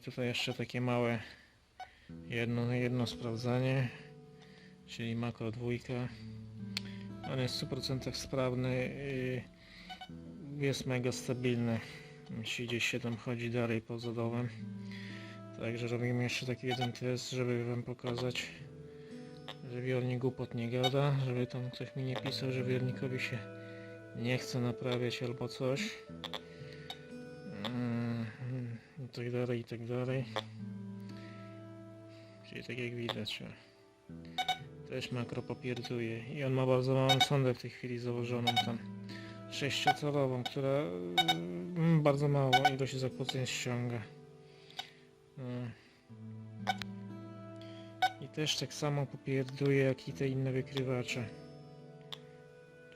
tutaj jeszcze takie małe jedno, jedno sprawdzanie, czyli makro dwójka. On jest w 100% sprawny, jest mega stabilny. Jeśli gdzieś się tam chodzi dalej poza domem. Także robimy jeszcze taki jeden test, żeby wam pokazać, że wiornik głupot nie gada, żeby tam ktoś mi nie pisał, że wiornikowi się nie chce naprawiać albo coś. Tak dalej, i tak dalej. Czyli tak jak widać, też makro popierduje. I on ma bardzo małą sondę w tej chwili założoną tam. Sześciocalową, która mm, bardzo mało ilość zakłóceń ściąga. Mm. I też tak samo popierduje jak i te inne wykrywacze.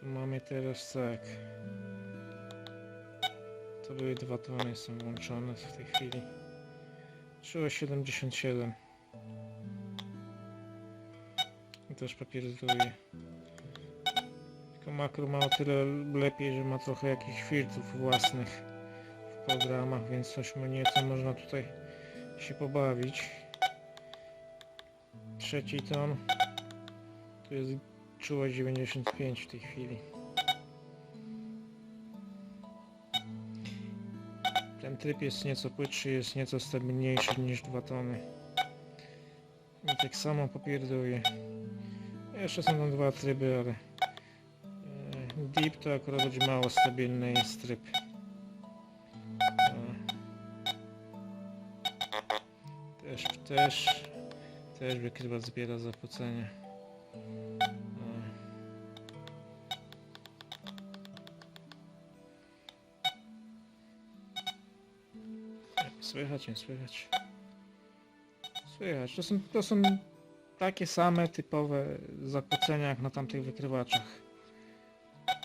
Tu mamy teraz tak. To były dwa tony są włączone w tej chwili. 377. I też popierduje. Tylko makro ma o tyle lepiej, że ma trochę jakichś filtrów własnych w programach, więc coś nieco można tutaj się pobawić. Trzeci ton to jest czuła 95 w tej chwili. Tryb jest nieco płytszy, jest nieco stabilniejszy niż 2 tony. I tak samo popierduje. Jeszcze są tam dwa tryby, ale e, Deep to akurat będzie mało stabilny jest tryb. E, Też, też, też wykrywa zbiera zakłócenia. Słychać, nie słychać. Słychać. To są, to są takie same typowe zakłócenia jak na tamtych wykrywaczach.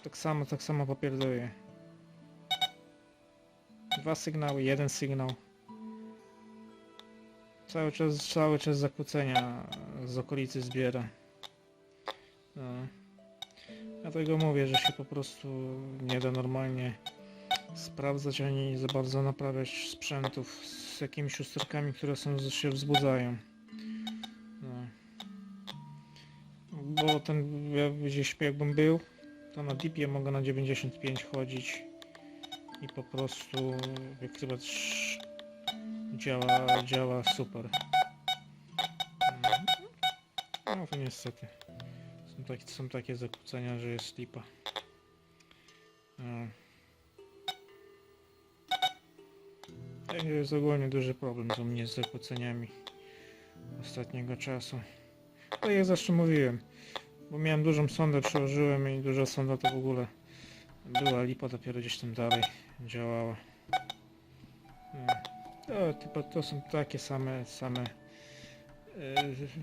Tak samo, tak samo popierduje. Dwa sygnały, jeden sygnał. Cały czas, cały czas zakłócenia z okolicy zbiera. No. Dlatego mówię, że się po prostu nie da normalnie sprawdzać ani za bardzo naprawiać sprzętów z jakimiś usterkami, które są, się wzbudzają. No. Bo ten, ja gdzieś jakbym był, to na dipie mogę na 95 chodzić i po prostu wykrywać działa, działa super. No, no to niestety. Są, tak, są takie zakłócenia, że jest lipa. No. To jest ogólnie duży problem u mnie z zakłóceniami ostatniego czasu. To jak zawsze mówiłem, bo miałem dużą sondę, przełożyłem i duża sonda to w ogóle była lipa, dopiero gdzieś tam dalej działała. No. To, typo, to są takie same, same,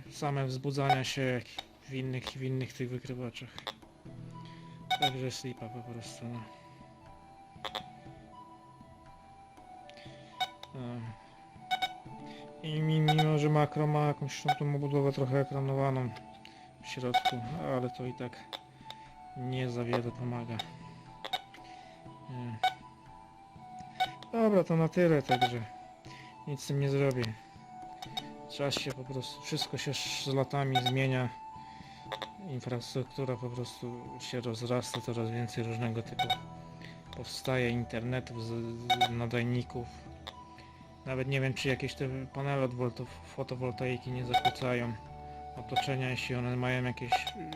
yy, same wzbudzania się jak w innych, w innych tych wykrywaczach. Także jest lipa po prostu. No. I mi- mimo, że makro ma jakąś tą obudowę trochę ekranowaną w środku, ale to i tak nie za wiele pomaga. Nie. Dobra, to na tyle, także nic z tym nie zrobię. Czas się po prostu, wszystko się z latami zmienia. Infrastruktura po prostu się rozrasta, coraz więcej różnego typu powstaje internetów, nadajników. Nawet nie wiem, czy jakieś te panele od fotowoltaiki nie zakłócają otoczenia, jeśli one mają jakieś y,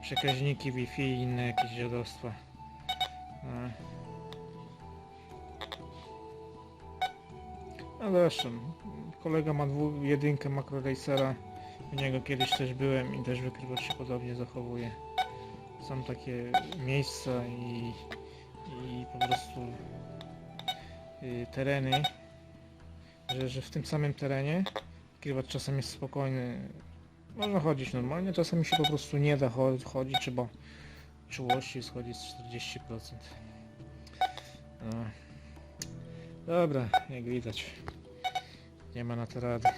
przekaźniki Wi-Fi i inne jakieś dziadostwa. No zresztą, kolega ma dwu, jedynkę Macro Racera, u niego kiedyś też byłem i też wykrywacz się podobnie zachowuje. Są takie miejsca i, i po prostu y, tereny, że, że w tym samym terenie wykrywacz czasem jest spokojny, można chodzić normalnie, czasami się po prostu nie da cho- chodzić, trzeba czułości schodzi z 40%. No. Dobra, jak widać. Nie ma na to rady.